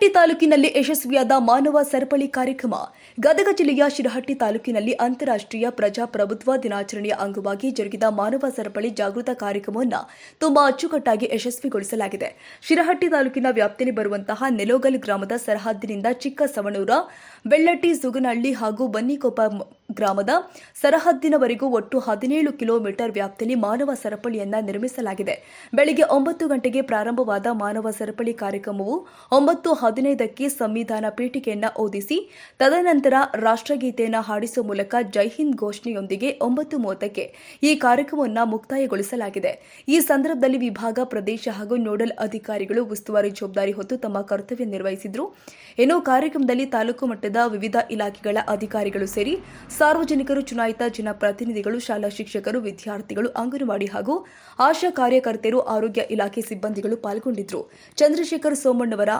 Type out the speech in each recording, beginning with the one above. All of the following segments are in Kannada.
ಶಿರಹಟ್ಟಿ ತಾಲೂಕಿನಲ್ಲಿ ಯಶಸ್ವಿಯಾದ ಮಾನವ ಸರಪಳಿ ಕಾರ್ಯಕ್ರಮ. ಗದಗ ಜಿಲ್ಲೆಯ ಶಿರಹಟ್ಟಿ ತಾಲೂಕಿನಲ್ಲಿ ಅಂತಾರಾಷ್ಟ್ರೀಯ ಪ್ರಜಾಪ್ರಭುತ್ವ ದಿನಾಚರಣೆಯ ಅಂಗವಾಗಿ ಜರುಗಿದ ಮಾನವ ಸರಪಳಿ ಜಾಗೃತ ಕಾರ್ಯಕ್ರಮವನ್ನು ತುಂಬಾ ಅಚ್ಚುಕಟ್ಟಾಗಿ ಯಶಸ್ವಿಗೊಳಿಸಲಾಗಿದೆ. ಶಿರಹಟ್ಟಿ ತಾಲೂಕಿನ ವ್ಯಾಪ್ತಿಯಲ್ಲಿ ಬರುವಂತಹ ನೆಲೋಗಲ್ ಗ್ರಾಮದ ಸರಹದ್ದಿನಿಂದ ಚಿಕ್ಕ ಸವಣೂರ ಬೆಳ್ಳಟ್ಟಿ, ಸುಗನಹಳ್ಳಿ ಹಾಗೂ ಬನ್ನಿಕೊಪ್ಪ ಗ್ರಾಮದ ಸರಹದ್ದಿನವರೆಗೂ ಒಟ್ಟು ಹದಿನೇಳು ಕಿಲೋಮೀಟರ್ ವ್ಯಾಪ್ತಿಯಲ್ಲಿ ಮಾನವ ಸರಪಳಿಯನ್ನ ನಿರ್ಮಿಸಲಾಗಿದೆ. ಬೆಳಿಗ್ಗೆ ಒಂಬತ್ತು ಗಂಟೆಗೆ ಪ್ರಾರಂಭವಾದ ಮಾನವ ಸರಪಳಿ ಕಾರ್ಯಕ್ರಮವು ಒಂಬತ್ತು ಹದಿನೈದಕ್ಕೆ ಸಂವಿಧಾನ ಪೀಠಿಕೆಯನ್ನ ಓದಿಸಿ, ತದನಂತರ ರಾಷ್ಟ್ರಗೀತೆಯನ್ನ ಹಾಡಿಸುವ ಮೂಲಕ ಜೈ ಹಿಂದ್ ಘೋಷಣೆಯೊಂದಿಗೆ ಒಂಬತ್ತು ಮೂವತ್ತಕ್ಕೆ ಈ ಕಾರ್ಯಕ್ರಮವನ್ನು ಮುಕ್ತಾಯಗೊಳಿಸಲಾಗಿದೆ. ಈ ಸಂದರ್ಭದಲ್ಲಿ ವಿಭಾಗ, ಪ್ರದೇಶ ಹಾಗೂ ನೋಡಲ್ ಅಧಿಕಾರಿಗಳು ಉಸ್ತುವಾರಿ ಜವಾಬ್ದಾರಿ ಹೊತ್ತು ತಮ್ಮ ಕರ್ತವ್ಯ ನಿರ್ವಹಿಸಿದ್ರು. ಇನ್ನು ಕಾರ್ಯಕ್ರಮದಲ್ಲಿ ತಾಲೂಕು ಮಟ್ಟದ ವಿವಿಧ ಇಲಾಖೆಗಳ ಅಧಿಕಾರಿಗಳು ಸೇರಿ ಸಾರ್ವಜನಿಕರು ಚುನಾಯಿತ ಜನಪ್ರತಿನಿಧಿಗಳು, ಶಾಲಾ ಶಿಕ್ಷಕರು, ವಿದ್ಯಾರ್ಥಿಗಳು, ಅಂಗನವಾಡಿ ಹಾಗೂ ಆಶಾ ಕಾರ್ಯಕರ್ತೆಯರು, ಆರೋಗ್ಯ ಇಲಾಖೆ ಸಿಬ್ಬಂದಿಗಳು ಪಾಲ್ಗೊಂಡಿದ್ರು ಚಂದ್ರಶೇಖರ್ ಸೋಮಣ್ಣವರ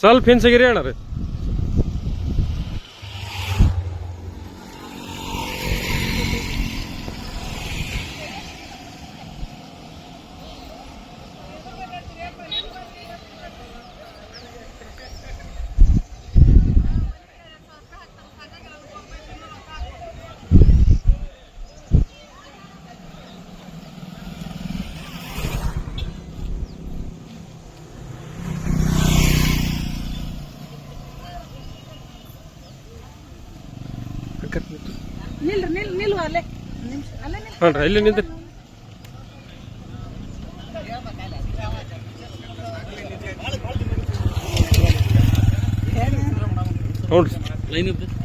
ಸ್ವಲ್ಪ ನಿಲ್ರಿ ನಿಲ್ ನಿಲ್ವ ಅಲ್ಲೇ. ಇಲ್ಲಿ ನಿಂತ್ರಿ.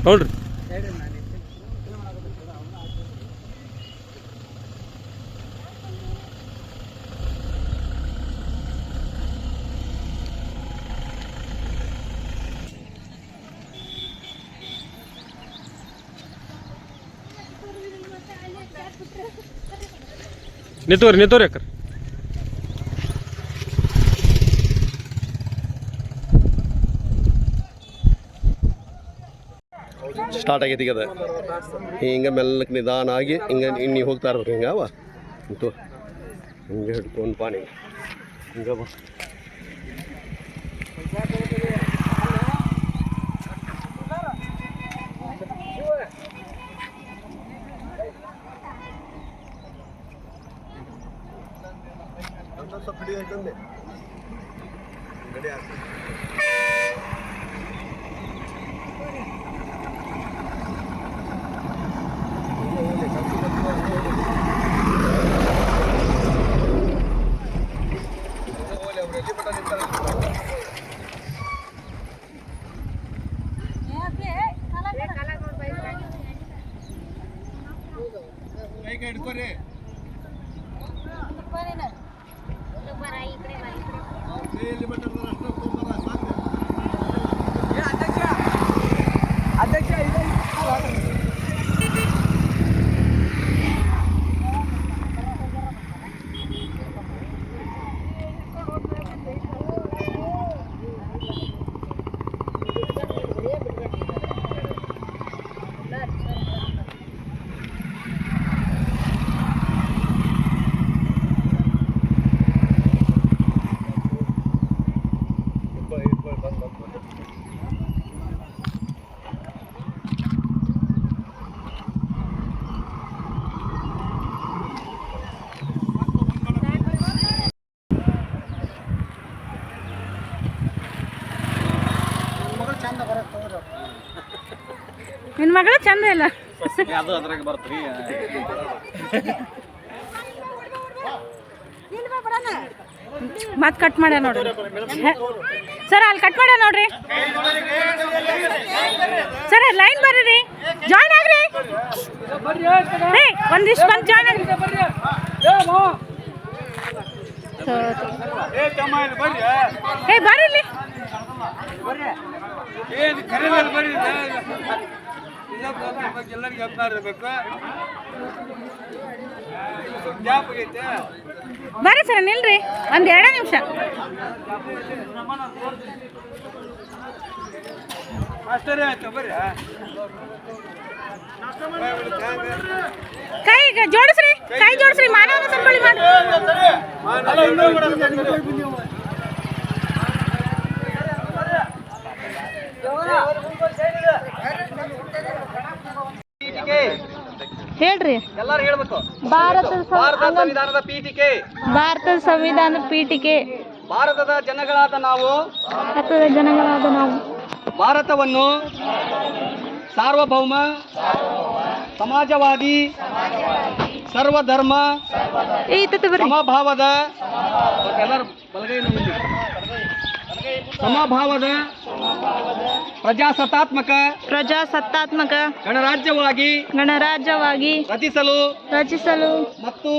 ಹ್ಞೂ ರೀ. ಹ್ಞೂ ರೀ ನಿಂತವ್ರಿ ನಿಂತವ್ರಿ ಅಕ್ಕ ಸ್ಟಾರ್ಟ್ ಆಗೈತಿ ಈಗ ಅದು ಹಿಂಗೆ ಮೆಲ್ಲಕ್ಕೆ ನಿಧಾನ ಆಗಿ ಹಿಂಗೆ ನೀವು ಹೋಗ್ತಾ ಇರ್ಬೇಕು ಹಿಂಗೆ ಅವ ಇಂತು ಹಿಂಗೆ ಹಿಡ್ಕೊಂಡು ಪಾನಿ ಹಿಂಗೆ Amen. ನಿನ್ನ ಮಗಳ ಚಂದ ಇಲ್ಲ? ಅದು ಅದ್ರಾಗ ಬರ್ತ್ರಿ. ಮತ್ ಕಟ್ ಮಾಡ್ಯ ನೋಡ್ರಿ. ಸರ್ ಅಲ್ಲಿ ಕಟ್ ಮಾಡ್ಯ ನೋಡ್ರಿ. ಸರ್ ಲೈನ್ ಬರ್ರಿ. ಜಾಯ್ನ್ ಆಗ್ರಿ. ಏ ಒಂದಿಷ್ಟು ಬಂದು ಜಾಯ್ನ್ ಆಗ್ರಿ. ಏ ಬರ್ರಿ. ಏನ್ ಬರ್ರಿ ಬಿಜಾಪುರ ಬಗ್ಗೆ ಎಲ್ಲರಿಗೂ ಅಪ್ನಾರ ಇರ್ಬೇಕು. ಗ್ಯಾಪ್ ಆಗೈತೆ ಬರ್ರಿ ಸರ್ ನಿಲ್ರಿ. ಒಂದು ಎರಡೇ ನಿಮಿಷ. ಆಯ್ತು ಬರ್ರಿ. ಕೈ ಜೋಡಿಸ್ರಿ ಕೈ ಜೋಡಿಸ್ರಿ ಮಾನವನ ಸಂಬಳಿ ಮಾಡಿ. ಹೇಳ್ರಿ. ಎಲ್ಲರೂ ಹೇಳ್ಬೇಕು. ಭಾರತ ಭಾರತ ಸಂವಿಧಾನದ ಪೀಠಿಕೆ ಭಾರತದ ಸಂವಿಧಾನ ಪೀಠಿಕೆ ಭಾರತದ ಜನಗಳಾದ ನಾವು ಭಾರತದ ಜನಗಳಾದ ನಾವು. ಭಾರತವನ್ನು ಸಾರ್ವಭೌಮ ಸಮಾಜವಾದಿ ಸರ್ವಧರ್ಮ ಸಮಭಾವದ ಎಲ್ಲರೂ ಬಲಗೈಯನ್ನು. ಸಮಭಾವದ ಪ್ರಜಾಸತ್ತಾತ್ಮಕ ಪ್ರಜಾಸತ್ತಾತ್ಮಕ ಗಣರಾಜ್ಯವಾಗಿ ಗಣರಾಜ್ಯವಾಗಿ ರಚಿಸಲು ರಚಿಸಲು ಮತ್ತು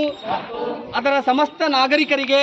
ಅದರ ಸಮಸ್ತ ನಾಗರಿಕರಿಗೆ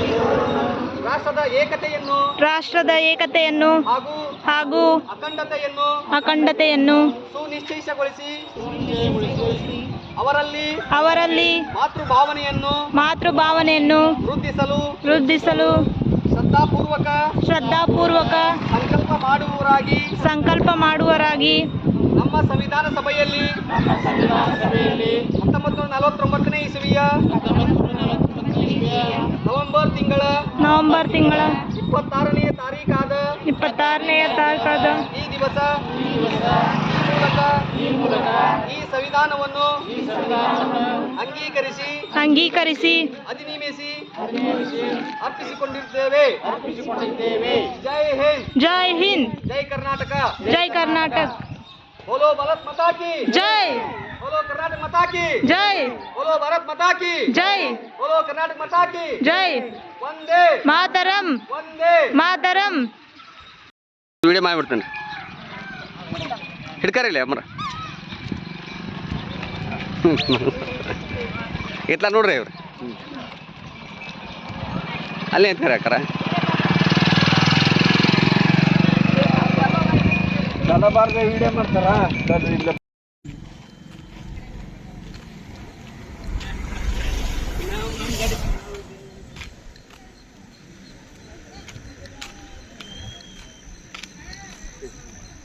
ರಾಷ್ಟ್ರದ ಏಕತೆಯನ್ನು ರಾಷ್ಟ್ರದ ಏಕತೆಯನ್ನು ಹಾಗೂ ಹಾಗೂ ಅಖಂಡತೆಯನ್ನು ಅಖಂಡತೆಯನ್ನು ಸುನಿಶ್ಚಯಿಸಗೊಳಿಸಿ ಅವರಲ್ಲಿ ಅವರಲ್ಲಿ ಮಾತೃಭಾವನೆಯನ್ನು ಮಾತೃಭಾವನೆಯನ್ನು ವೃದ್ಧಿಸಲು ವೃದ್ಧಿಸಲು ಶ್ರದ್ಧಾಪೂರ್ವಕ ಶ್ರದ್ಧಾಪೂರ್ವಕ ಸಂಕಲ್ಪ ಮಾಡುವವರಾಗಿ ಸಂಕಲ್ಪ ಮಾಡುವರಾಗಿ ನಮ್ಮ ಸಂವಿಧಾನ ಸಭೆಯಲ್ಲಿ ಹತ್ತೊಂಬತ್ತು ನೂರ ನಲವತ್ತೊಂಬತ್ತನೇ ಇಸವಿಯ ನವೆಂಬರ್ ತಿಂಗಳ ನವೆಂಬರ್ ತಿಂಗಳ ಇಪ್ಪತ್ತಾರನೆಯ ತಾರೀಕಾದ ಇಪ್ಪತ್ತಾರನೆಯ ತಾರೀಕಾದ ಈ ದಿವಸ ಈ ಮೂಲಕ ಈ ಸಂವಿಧಾನವನ್ನು ಅಂಗೀಕರಿಸಿ ಅಂಗೀಕರಿಸಿ ಅಧಿನಿಯಮಿಸಿ ಅರ್ಪಿಸಿಕೊಂಡಿದ್ದೇವೆ. ಅರ್ಪಿಸಿಕೊಂಡಿದ್ದೇವೆ. ಜೈ ಹಿಂದ್. ಜೈ ಹಿಂದ್. ಜೈ ಕರ್ನಾಟಕ. ಜೈ ಕರ್ನಾಟಕ. बोलो भारत माता की ಜೈ बोलो कर्नाटक माता की ಜೈ बोलो भारत माता की ಜೈ बोलो कर्नाटक माता की ಜೈ वंदे ಮಾತರಂ वंदे ಮಾತರಂ ವಿಡಿಯೋ ಮಾಡಿಬಿಡ್ತೇನೆ ಹಿಡ್ಕರಿಲ್ಲ ಅಮ್ಮರ ಇತ್ಲ ನೋಡ್ರಿ ಇವ್ರು ಅಲ್ಲೇ ಅಂತಾರೆ ಅಕ್ಕಾರ ವಿಡಿಯೋ ಮಾಡ್ತಾರ?